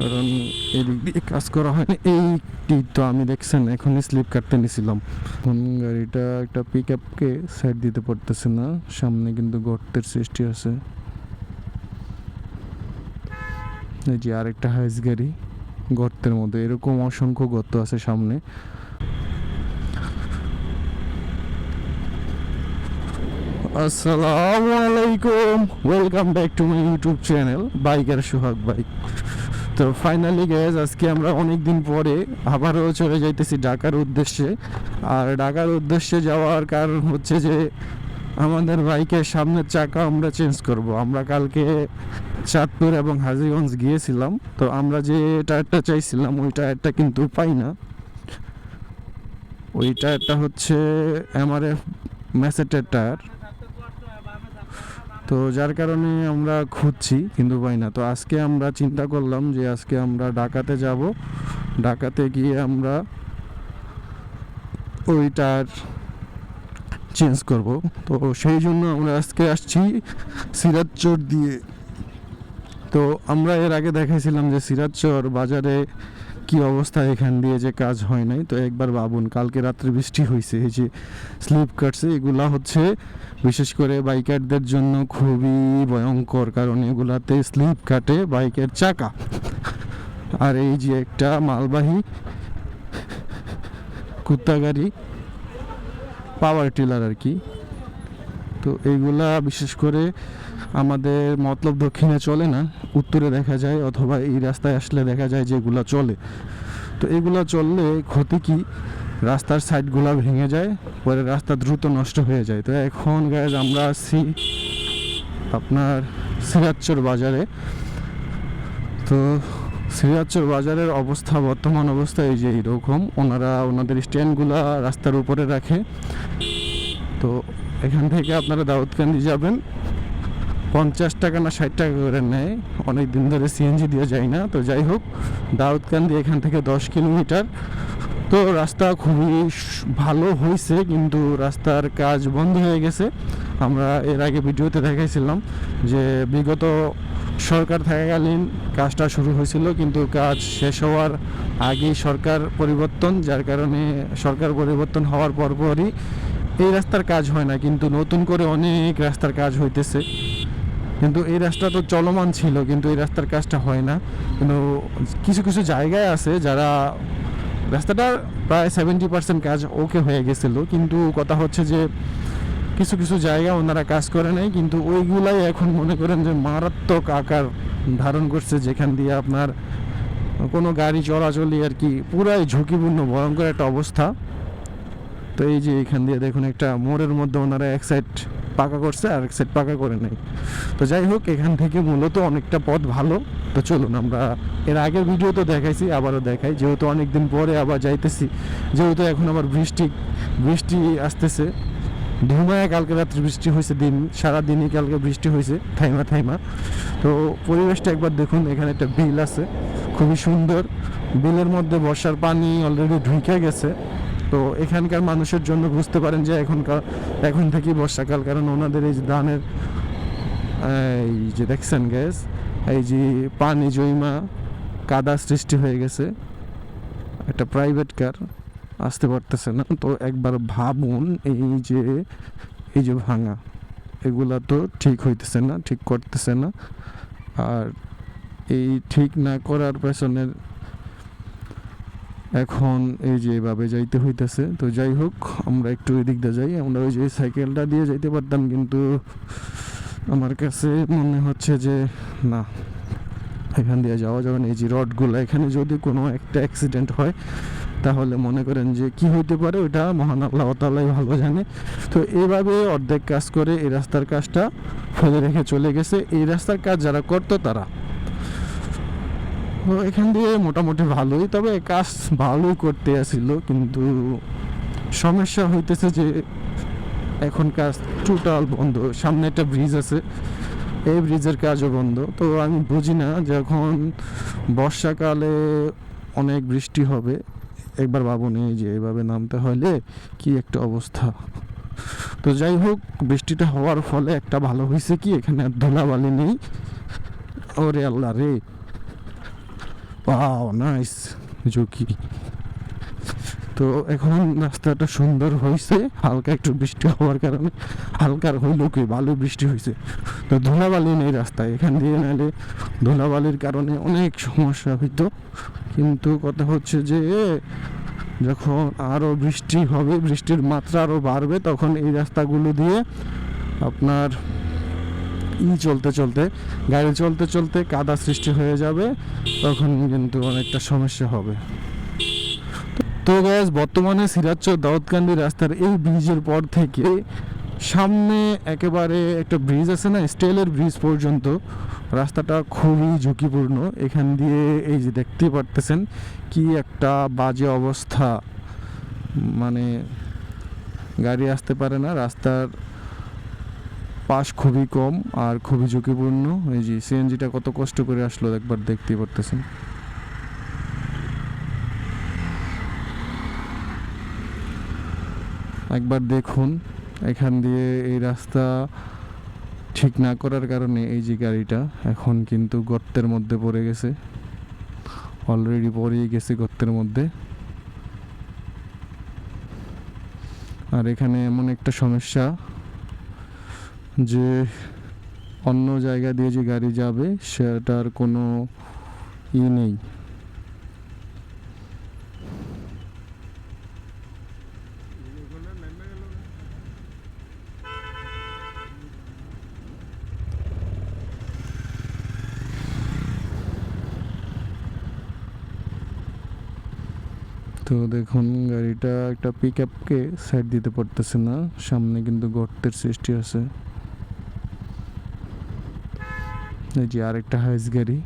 কারণ এদিক দিয়ে কাজ করা হয়নি। এইটি তো আমি দেখছেন, এখনই স্লিপ কাটতে নিছিলাম। এখন গাড়িটা একটা পিক আপকে সাইড দিতে পারতেছে না। সামনে কিন্তু গর্তের সৃষ্টি আছে। এই যে আরেকটা হাইস গাড়ি গর্তের মধ্যে। এরকম অসংখ্য গর্ত আছে সামনে। আসসালামু আলাইকুম। Welcome back to my YouTube channel biker Sohag bike তো ফাইনালি গ্যাস আজকে আমরা অনেক দিন পরে আবারও চলে যাইতেছি ঢাকার উদ্দেশ্যে। আর ঢাকার উদ্দেশ্যে যাওয়ার কারণ হচ্ছে যে, আমাদের বাইকের সামনের চাকা আমরা চেঞ্জ করব। আমরা কালকে চাঁদপুর এবং হাজিগঞ্জ গিয়েছিলাম। তো আমরা যে টায়ারটা চাইছিলাম, ওই টায়ারটা কিন্তু পাই না। ওই টায়ারটা হচ্ছে এমআরএফ ম্যাসেটের টায়ার। তো যার কারণে আমরা খুঁজছি, কিন্তু পাই না। তো আজকে আমরা চিন্তা করলাম যে আজকে আমরা ঢাকাতে যাব। ঢাকাতে গিয়ে আমরা ওই চেঞ্জ করব। তো সেই জন্য আমরা আজকে আসছি সিরাজচর দিয়ে। তো আমরা এর আগে দেখাইছিলাম যে সিরাজচর বাজারে কি অবস্থা এখান দিয়ে যে কাজ হয় নাই? তো একবার ভাবুন, কালকে রাত্রে বৃষ্টি হয়েছে এই যে স্লিপ কাটছে, এগুলা হচ্ছে বিশেষ করে বাইকারদের জন্য খুবই ভয়ঙ্কর, কারণ এগুলাতে স্লিপ কাটে বাইকের চাকা। আর এই যে একটা মালবাহী কুত্তা গাড়ি পাওয়ার টিলার আর কি। তো এইগুলা বিশেষ করে আমাদের মতলব দক্ষিণে চলে না, উত্তরে দেখা যায় অথবা এই রাস্তায় আসলে দেখা যায় যে এগুলা চলে। তো এগুলা চললে ক্ষতি কি? রাস্তার সাইডগুলা ভেঙে যায়, পরে রাস্তা দ্রুত নষ্ট হয়ে যায়। তো এখন গায়ে আমরা আছি আপনার সিরাজচর বাজারে। তো সিরাজচর বাজারের অবস্থা, বর্তমান অবস্থা এই যে এইরকম। ওনারা ওনাদের স্ট্যান্ডগুলা রাস্তার উপরে রাখে। তো এখান থেকে আপনারা দাউদকান্দি যাবেন। পঞ্চাশ টাকা না ষাট টাকা করে নেয়। অনেক দিন ধরে সিএনজি দিয়ে যায় না। তো যাই হোক দাউদকান্দি এখান থেকে দশ কিলোমিটার। তো রাস্তা খুবই ভালো হয়েছে কিন্তু রাস্তার কাজ বন্ধ হয়ে গেছে। আমরা এর আগে ভিডিওতে দেখাইছিলাম যে বিগত সরকার থাকাকালীন কাজটা শুরু হয়েছিল, কিন্তু কাজ শেষ হওয়ার আগেই সরকার পরিবর্তন, যার কারণে সরকার পরিবর্তন হওয়ার পরপরই এই রাস্তার কাজ হয় না, কিন্তু নতুন করে অনেক রাস্তার কাজ হইতেছে। কিন্তু এই রাস্তা তো চলমান ছিল, কিন্তু এই রাস্তার কাজটা হয় না। কিন্তু কিছু কিছু জায়গায় আছে যারা রাস্তাটার প্রায় সেভেন্টি পার্সেন্ট কাজ ওকে হয়ে গেছিল, কিন্তু কথা হচ্ছে যে কিছু কিছু জায়গা ওনারা কাজ করে নাই, কিন্তু ওইগুলাই এখন মনে করেন যে মারাত্মক আকার ধারণ করছে, যেখান দিয়ে আপনার কোনো গাড়ি চলাচলই আর কি পুরাই ঝুঁকিপূর্ণ, ভয়ঙ্কর একটা অবস্থা। তো এই যে এখান দিয়ে দেখুন একটা মোড়ের মধ্যে ওনারা এক সাইড পাকা করছে আর এক সাইড পাকা করে নেই। তো যাই হোক, এখান থেকে মূলত অনেকটা পথ ভালো। তো চলুন আমরা এর আগের ভিডিও তো দেখাইছি, আবারও দেখাই। যেহেতু অনেক দিন পরে আবার যাইতেছি, যেহেতু এখন আবার বৃষ্টি বৃষ্টি আসতেছে। ধুমায় কালকে রাত্রে বৃষ্টি হয়েছে দিন সারা দিনই কালকে বৃষ্টি হয়েছে, থাইমা থাইমা। তো পরিবেশটা একবার দেখুন, এখানে একটা বিল আছে, খুবই সুন্দর। বিলের মধ্যে বর্ষার পানি অলরেডি ঢুকে গেছে। তো এখানকার মানুষের জন্য বুঝতে পারেন যে এখনকার, এখন থেকেই বর্ষাকাল, কারণ ওনাদের এই ধানের, এই যে দেখছেন গ্যাস এই যে পানি জৈমা কাদা সৃষ্টি হয়ে গেছে। একটা প্রাইভেট কার আসতে পারতেছে না, তো একবার ভাবুন এই যে এই যে ভাঙা, এগুলা তো ঠিক হইতেছে না, ঠিক করতেছে না। আর এই ঠিক না করার পেছনের এখন এই যে এভাবে যাইতে হইতেছে, তো যাই হোক আমরা একটু এদিক দিয়ে যাই। আমরা ওই যে সাইকেলটা দিয়ে যাইতে পারতাম, কিন্তু আমার কাছে মনে হচ্ছে যে, না, এখান দিয়ে যাওয়া যাবে না। এই যে রডগুলো, এখানে যদি কোনো একটা অ্যাক্সিডেন্ট হয়, তাহলে মনে করেন যে কি হইতে পারে? ওটা মহান আল্লাহ তালাই ভালো জানে। তো এইভাবে অর্ধেক কাজ করে এই রাস্তার কাজটা ফেলে রেখে চলে গেছে। এই রাস্তার কাজ যারা করতো তারা। এখান দিয়ে মোটামুটি ভালোই, তবে কাজ ভালোই করতে আসছিল কিন্তু সমস্যা হইতেছে যে এখন কাজ টোটাল বন্ধ, সামনে একটা ব্রিজ আছে, এই ব্রিজের কাজও বন্ধ। তো আমি বুঝি না যখন বর্ষাকালে অনেক বৃষ্টি হবে, একবার ভাবুন এই যে এভাবে নামতে হলে কি একটা অবস্থা। তো যাই হোক, বৃষ্টিটা হওয়ার ফলে একটা ভালো হয়েছে কি, এখানে আর ধুলাবালি নেই। ওরে আল্লাহ রে। ওয়াও নাইস ঝুঁকি তো এখন রাস্তাটা সুন্দর হয়েছে হালকা একটু বৃষ্টি হওয়ার কারণে। হালকার হইলেও কি, ভালো বৃষ্টি হয়েছে তো ধুলাবালি নেই রাস্তায়, এখান দিয়ে নাহলে ধুলাবালির কারণে অনেক সমস্যা হইতো। কিন্তু কথা হচ্ছে যে, যখন আরও বৃষ্টি হবে, বৃষ্টির মাত্রা আরও বাড়বে, তখন এই রাস্তাগুলো দিয়ে আপনার চলতে চলতে। গাড়ি চলতে চলতে কাদা সৃষ্টি হয়ে যাবে, তখন কিন্তু অনেকটা সমস্যা হবে। তো গ্যাস বর্তমানে সিরাজচর দাউদকান্দি রাস্তার এই ব্রিজের পর থেকে সামনে একেবারে একটা ব্রিজ আছে না, স্টেলের ব্রিজ পর্যন্ত, রাস্তাটা খুবই ঝুঁকিপূর্ণ। এখান দিয়ে এই যে দেখতে পারতেছেন কি একটা বাজে অবস্থা। মানে গাড়ি আসতে পারে না, রাস্তার পাশ খুবই কম আর খুবই ঝুঁকিপূর্ণ। এই যে সিএনজিটা কত কষ্ট করে আসলো একবার দেখতেই পারতেছেন। একবার দেখুন, এখান দিয়ে এই রাস্তা ঠিক না করার কারণে এই যে গাড়িটা এখন কিন্তু গর্তের মধ্যে পড়ে গেছে। অলরেডি পড়েই গেছে গর্তের মধ্যে। আর এখানে এমন একটা সমস্যা যে অন্য জায়গা দিয়ে যে গাড়ি যাবে, সেটার কোনো ই নেই। তো দেখুন, গাড়িটা একটা পিক আপকে সাইড দিতে পারতেছে না। সামনে কিন্তু গর্তের সৃষ্টি আছে। এই যে আরেকটা হাইস গাড়ি,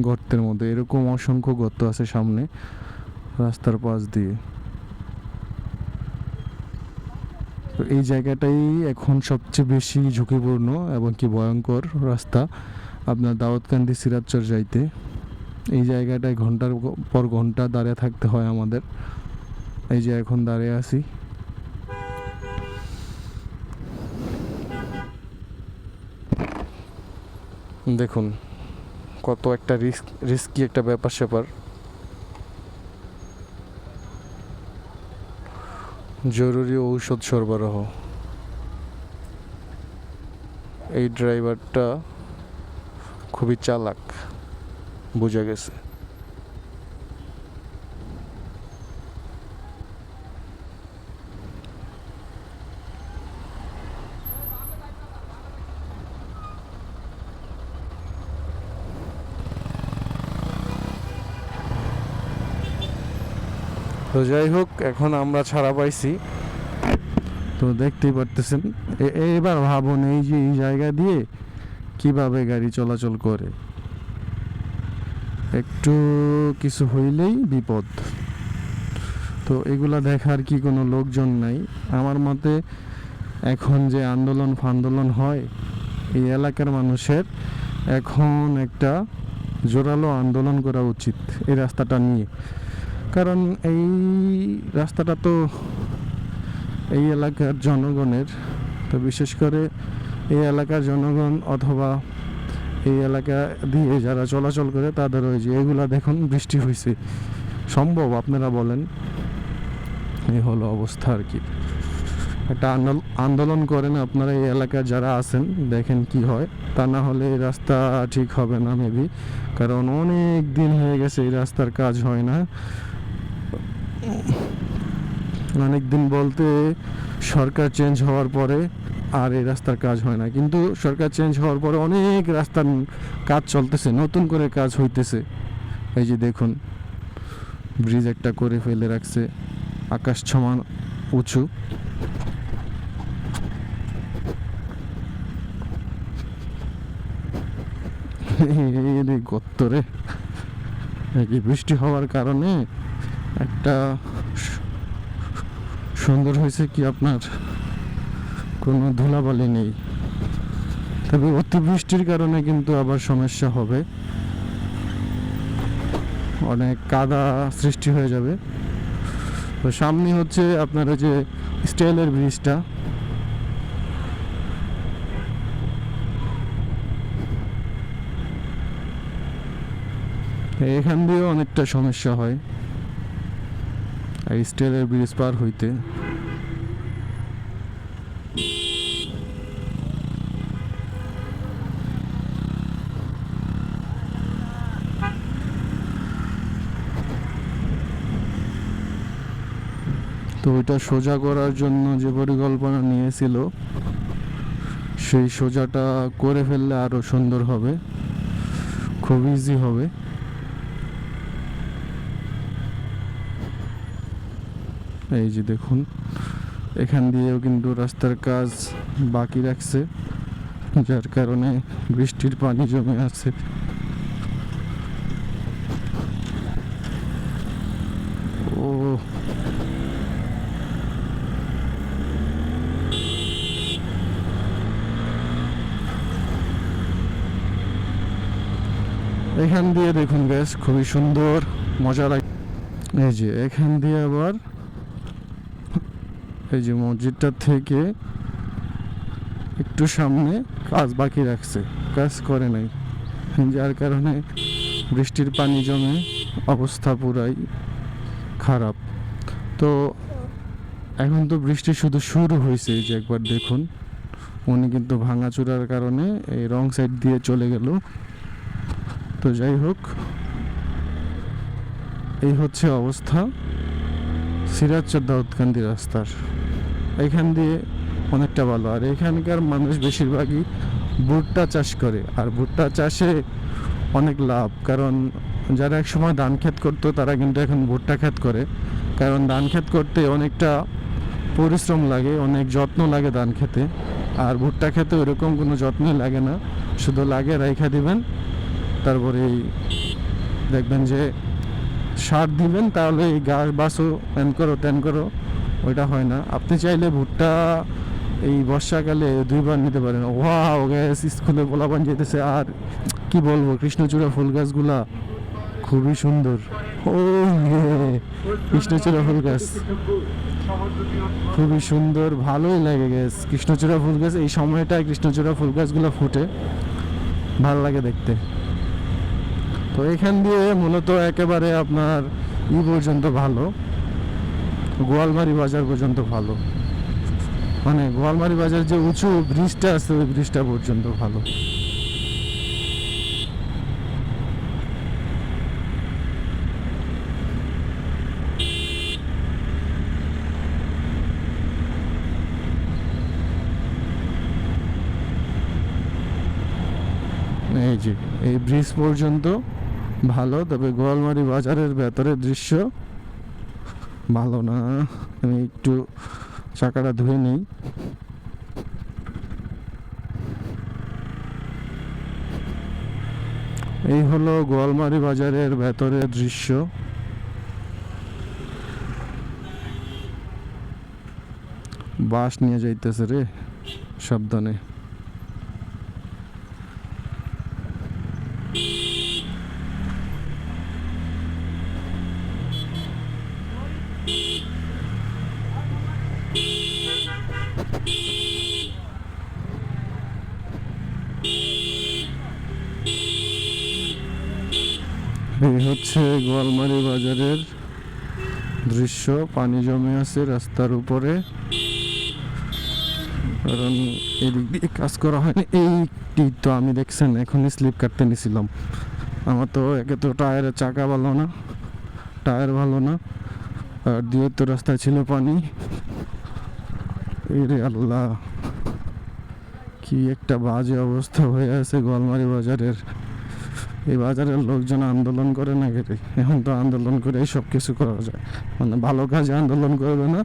গর্তের মধ্যে। এরকম অসংখ্য গর্ত আছে সামনে, রাস্তার পাশ দিয়ে। তো এই জায়গাটাই এখন সবচেয়ে বেশি ঝুঁকিপূর্ণ এবং কি ভয়ঙ্কর রাস্তা। আপনার দাউদকান্দি সিরাজচর যাইতে। এই জায়গাটায় ঘণ্টার পর ঘণ্টা দাঁড়িয়ে থাকতে হয় আমাদের। এই যে এখন দাঁড়িয়ে আছি। দেখুন, কত একটা রিস্ক, রিস্কি একটা ব্যাপার স্যাপার। জরুরি ঔষধ সরবরাহ। এই ড্রাইভারটা খুবই চালাক, বোঝা গেছে। যাই হোক, এখন আমরা ছাড়া পাইছি। তো দেখতেই পারতেছেন। এবার ভাবুন এই যে, এই জায়গা দিয়ে কীভাবে গাড়ি চলাচল করে। একটু কিছু হইলেই বিপদ। তো এগুলা দেখার কি কোনো লোকজন নাই? আমার মতে এখন যে আন্দোলন ফান্দোলন হয়, এই এলাকার মানুষের এখন একটা জোরালো আন্দোলন করা উচিত এই রাস্তাটা নিয়ে। কারণ এই রাস্তাটা তো এই এলাকার জনগণের। তো বিশেষ করে এই এলাকার জনগণ অথবা এই এলাকা দিয়ে যারা চলাচল করে তাদের ওই যে এগুলা দেখুন বৃষ্টি হয়েছে সম্ভব আপনারা বলেন? এই হলো অবস্থা আর কি। একটা আন্দোল- আন্দোলন করেন আপনারা এই এলাকায় যারা আছেন, দেখেন কি হয়। তা না হলে এই রাস্তা ঠিক হবে না মেবি কারণ অনেক দিন হয়ে গেছে এই রাস্তার কাজ হয় না। অনেক দিন বলতে সরকার চেঞ্জ হওয়ার পরে আর এই রাস্তার কাজ হয় না। কিন্তু সরকার চেঞ্জ হওয়ার পরে অনেক রাস্তার কাজ চলতেছে, নতুন করে কাজ হইতেছে। এই যে দেখুন ব্রিজ একটা করে ফেলে রাখছে, আকাশ সমান উঁচু। গত্তরে বৃষ্টি হওয়ার কারণে একটা সুন্দর হয়েছে কি আপনার? কোনো ধুলাবালি নেই। তবে অতিবৃষ্টির কারণে কিন্তু আবার সমস্যা হবে। অনেক কাদা সৃষ্টি হয়ে যাবে। তো সামনে হচ্ছে আপনার ওই যে স্টেলের ব্রিজটা। এখান দিয়েও অনেকটা সমস্যা হয়। স্টিলের ব্রিজ পার হইতে তো ওইটা সোজা করার জন্য যে পরিকল্পনা নিয়েছিল, সেই সোজাটা করে ফেললে আরও সুন্দর হবে। খুব ইজি হবে। এই যে দেখুন, এখান দিয়েও কিন্তু রাস্তার কাজ বাকি রাখছে, যার কারণে বৃষ্টির পানি জমে আছে। ও। এখান দিয়ে দেখুন গ্যাস খুবই সুন্দর, মজা লাগে এই যে এখান দিয়ে আবার এই যে মসজিদটা থেকে একটু সামনে কাজ বাকি রাখছে, কাজ করে নাই। যার কারণে বৃষ্টির পানি জমে অবস্থা পুরাই খারাপ। তো এখন তো বৃষ্টি শুধু শুরু হয়েছে, এই যে একবার দেখুন। উনি কিন্তু ভাঙাচুরার কারণে এই রং সাইড দিয়ে চলে গেল। তো যাই হোক, এই হচ্ছে অবস্থা। সিরাজচর দাউদকান্দি রাস্তার। এখান দিয়ে অনেকটা ভালো। আর এখানকার মানুষ বেশিরভাগই ভুট্টা চাষ করে। আর ভুট্টা চাষে অনেক লাভ। কারণ যারা এক সময় ধান ক্ষেত করতো, তারা কিন্তু এখন ভুট্টা ক্ষেত করে। কারণ ধান ক্ষেত করতে অনেকটা পরিশ্রম লাগে, অনেক যত্ন লাগে ধান খেতে। আর ভুট্টা খেতে ওরকম কোনো যত্নই লাগে না। শুধু লাগে, রাইখা দিবেন তারপরে দেখবেন যে সার দিবেন, তাহলে এই গাছ বাসও ত্যান করো ত্যান করো, ওইটা হয় না। আপনি চাইলে ভুট্টা এই বর্ষাকালে দুইবার নিতে পারেন। ওয়াও, গ্যাস, স্কুলে পোলাপান যেতেছে আর কি বলব, কৃষ্ণচূড়া ফুল গাছগুলা খুবই সুন্দর। ও কৃষ্ণচূড়া ফুল গাছ। খুবই সুন্দর, ভালোই লাগে গ্যাস। কৃষ্ণচূড়া ফুল গাছ, এই সময়টায় কৃষ্ণচূড়া ফুল গাছগুলো ফুটে। ভালো লাগে দেখতে। তো এখান দিয়ে মূলত একেবারে আপনার ই পর্যন্ত ভালো। গোয়ালমারি বাজার পর্যন্ত ভালো। মানে গোয়ালমারি বাজার যে উঁচু ব্রিজটা আছে, ওই ব্রিজটা পর্যন্ত ভালো। এই যে, এই ব্রিজ পর্যন্ত ভালো, তবে গোয়ালমারি বাজারের ভেতরের দৃশ্য ভালো না। আমি একটু চাকাটা ধুয়ে নিই। এই হলো গোয়ালমারি বাজারের ভেতরের দৃশ্য। বাস নিয়ে যাইতেছে রে, সাবধানে এই হচ্ছে গোয়ালমারি বাজারের দৃশ্য, পানি জমে আছে রাস্তার উপরে। কারণ এদিক দিয়ে কাজ করা হয়নি। এইটি তো আমি দেখছেন, এখনই স্লিপ কাটতে নিছিলাম। আমার তো একে তো টায়ারের চাকা ভালো না, টায়ার ভালো না, আর দিয়ে তো রাস্তায় ছিল পানি। এই রে আল্লাহ, কি একটা বাজে অবস্থা হয়ে আছে গোয়ালমারি বাজারের। এই বাজারের লোকজন আন্দোলন করে না গেলে এখন তো আন্দোলন করে সব কিছু করা যায়। মানে ভালো কাজে আন্দোলন করবে না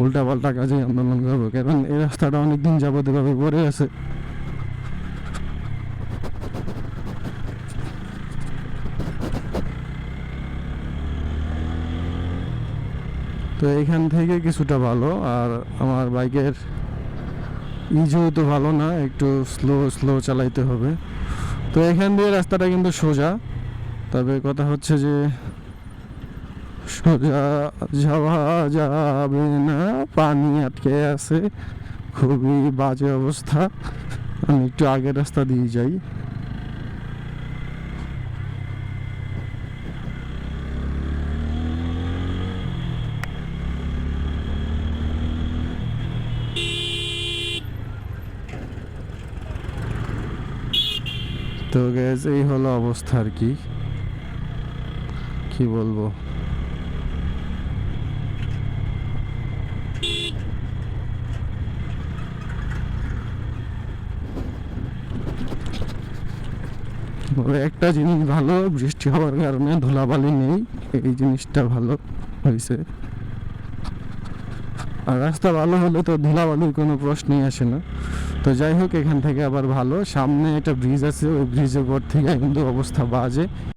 উল্টা পাল্টা কাজে আন্দোলন করবে। কারণ এই রাস্তাটা অনেকদিন যাবত এভাবে পড়ে আছে। তো এখান থেকে কিছুটা ভালো, আর আমার বাইকের ইজু তো ভালো না, একটু স্লো স্লো চালাইতে হবে। তো এখান দিয়ে রাস্তাটা কিন্তু সোজা। তবে কথা হচ্ছে যে, সোজা যাওয়া যাবে না। পানি আটকে আছে। খুবই বাজে অবস্থা। আমি একটু আগের রাস্তা দিয়ে যাই তো গ্যাস এই হলো অবস্থা আর কি। কি বলব? একটা জিনিস ভালো, বৃষ্টি হওয়ার কারণে ধুলাবালি নেই, এই জিনিসটা ভালো হয়েছে। আর রাস্তা ভালো হলে তো ধুলাবালির কোনো প্রশ্নই আসে না। তো যাই হোক, এখান থেকে আবার ভালো। সামনে একটা ব্রিজ আছে, ওই ব্রিজের পর থেকে কিন্তু অবস্থা বাজে।